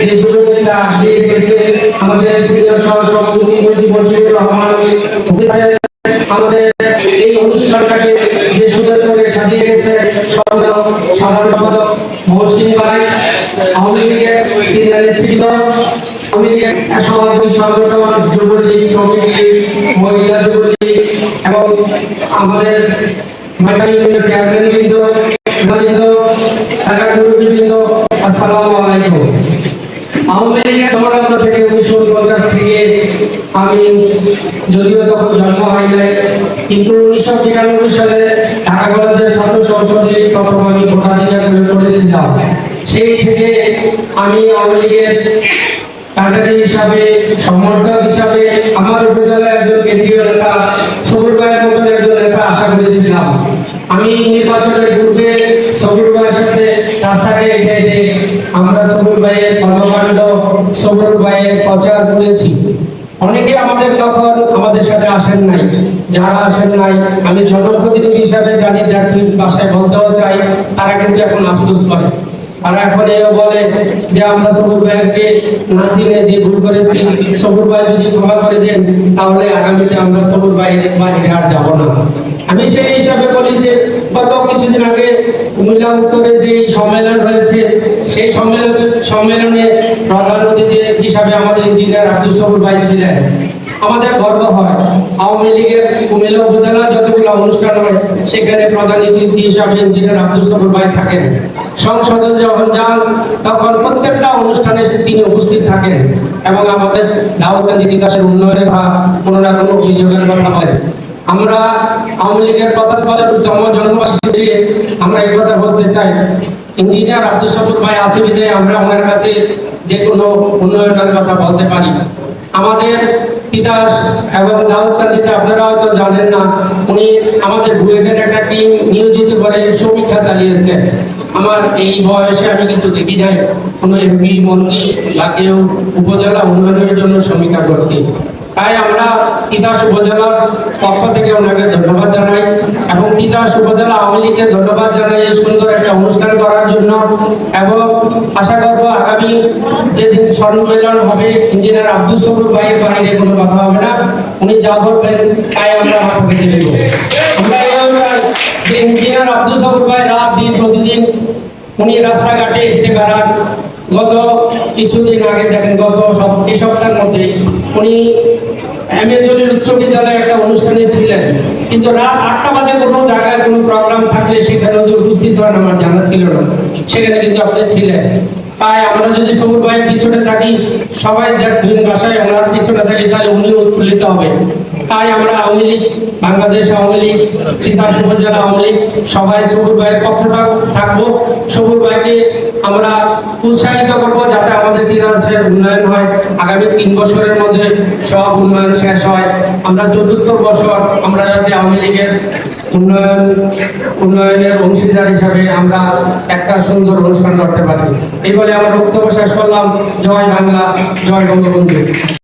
আমাদের মহিলা এবং আমাদের মাইকারি চেয়ারম্যান বৃন্দ বৃন্দ ঢাকার মুরব্বীবৃন্দ আসসালামু আলাইকুম আওয়ামী লীগের জনগণ থেকে উনিশশো পঞ্চাশ থেকে আমি যদিও তখন জন্ম হয় নাই, কিন্তু উনিশশো তিরানব্বই সালে ঢাকা কলেজের ছাত্র সংসদে প্রথম আমি ভোটাধিকার প্রয়োগ করেছিলাম সেই থেকে আমি আওয়ামী লীগের কান্ডারি হিসাবে, সমর্থক হিসাবে আমার উপজেলার একজন কেন্দ্রীয় নেতা সবুর ভাইয়ের মতন একজন নেতা আশা করেছিলাম। আমি নির্বাচনের পূর্বে সবুর ভাইয়ের সাথে রাস্তাকে হেঁটে আমরা সবুর ভাইয়ের কর্মকাণ্ড সবুর ভাইয়ের প্রচার করেছি। অনেকে আমাদের তখন আমাদের সাথে আসেন নাই। যারা আসেন নাই, আমি জনপ্রতিনিধি হিসাবে জানি দেখি বাসায় বলতেও চাই, তারা কিন্তু এখন আফসোস করে। আর এখন এও বলে যে আমরা সবুর ভাইকে না চিনে যে ভুল করেছি, সবুর ভাই যদি ক্ষমা করে দেন, তাহলে আগামীতে আমরা সবুর ভাইয়ের বাইরে আর যাব না। আমি সেই হিসাবে বলি যে গত কিছুদিন আগে কুমিল্লা উত্তরে যে সম্মেলন হয়েছে, সেই সম্মেলনে প্রধান অতিথি হিসাবে আমাদের ইঞ্জিনিয়ার আব্দুল সবুর ভাই ছিলেন। আমাদের গর্ব হয়, আওয়ামী লীগের কুমিল্লা উপজেলা যতগুলো অনুষ্ঠান হয়, সেখানে প্রধান অতিথি হিসাবে ইঞ্জিনিয়ার আব্দুল সবুর ভাই থাকেন। সংসদে যখন যান, তখন প্রত্যেকটা অনুষ্ঠানে তিনি উপস্থিত থাকেন এবং আমাদের দাউদকান্দি বিকাশের উন্নয়নের বা কোনো না কোনো অভিযোগের কথা বলেন। আমরা আওয়ামী লীগের পঁচাত্তর পঁচাত্তরতম জন্মবার্ষিকী আমরা এই কথা বলতে চাই। ইঞ্জিনিয়ার আব্দুল সবুর ভাই আছে বিধায় আমরা ওনার কাছে যে কোনো উন্নয়নের কথা বলতে পারি। আমাদের তিতাস এবং দাউদকান্দিতে আপনারা হয়তো জানেন না, উনি আমাদের বুয়েটের একটা টিম নিয়োজিত করে সমীক্ষা চালিয়েছে। আমার এই বয়সে আমি কিন্তু দেখি নাই, কোনো এমপি, মন্ত্রী বা কেউ উপজেলা উন্নয়নের জন্য সমীক্ষা করতে। তাই আমরা তিতাস উপজেলার পক্ষ থেকে ওনাকে ধন্যবাদ জানাই এবং তিতাস উপজেলা আওয়ামী লীগকে ধন্যবাদ জানাই এই সুন্দর একটা অনুষ্ঠান করার জন্য। এবং আশা করব আগামী যেদিন সম্মেলন হবে, ইঞ্জিনিয়ার আব্দুল সবুর ভাইয়ের বাড়িতে কোনো কথা হবে না। উনি যা বলবেন, তাই আমরা আপনাকে দেব। আমরা ইঞ্জিনিয়ার আব্দুল সবুর ভাই রাত দিন প্রতিদিন উনি রাস্তাঘাটে হেঁটে বেড়ান। গত কিছুদিন আগে দেখেন, গত সব, এই সপ্তাহের মধ্যে উনি এমএজলের উচ্চ বিদ্যালয়ে একটা অনুষ্ঠানে ছিলেন। কিন্তু রাত আটটা বাজে কোনো জায়গায় কোনো প্রোগ্রাম থাকলে সেখানে যে উপস্থিত হন আমার জানা ছিল না। সেখানে কিন্তু আপনি ছিলেন। তাই আমরা যদি সবুর ভাইয়ের পিছনে থাকি, সবাই দেখবেন বাসায় ওনার পিছনে থাকি, তাহলে উনিও উৎফুল্লিত হবে। তাই আমরা আওয়ামী লীগ, বাংলাদেশ আওয়ামী লীগ তিতাস উপজেলা আওয়ামী লীগ, সবাই সবুর ভাইয়ের পক্ষে থাকব। সবুর ভাইকে উৎসাহিত করব যাতে আমাদের দিনাজের উন্নয়ন হয়। আগামী তিন বছরের মধ্যে সব উন্নয়ন শেষ হয়। আমরা চতুর্থ বছর আমরা যাতে আওয়ামী লীগের উন্নয়ন, উন্নয়নের অংশীদার হিসাবে আমরা একটা সুন্দর অনুষ্ঠান করতে পারি। এই বলে আমার বক্তব্য শেষ করলাম। জয় বাংলা, জয় বঙ্গবন্ধু।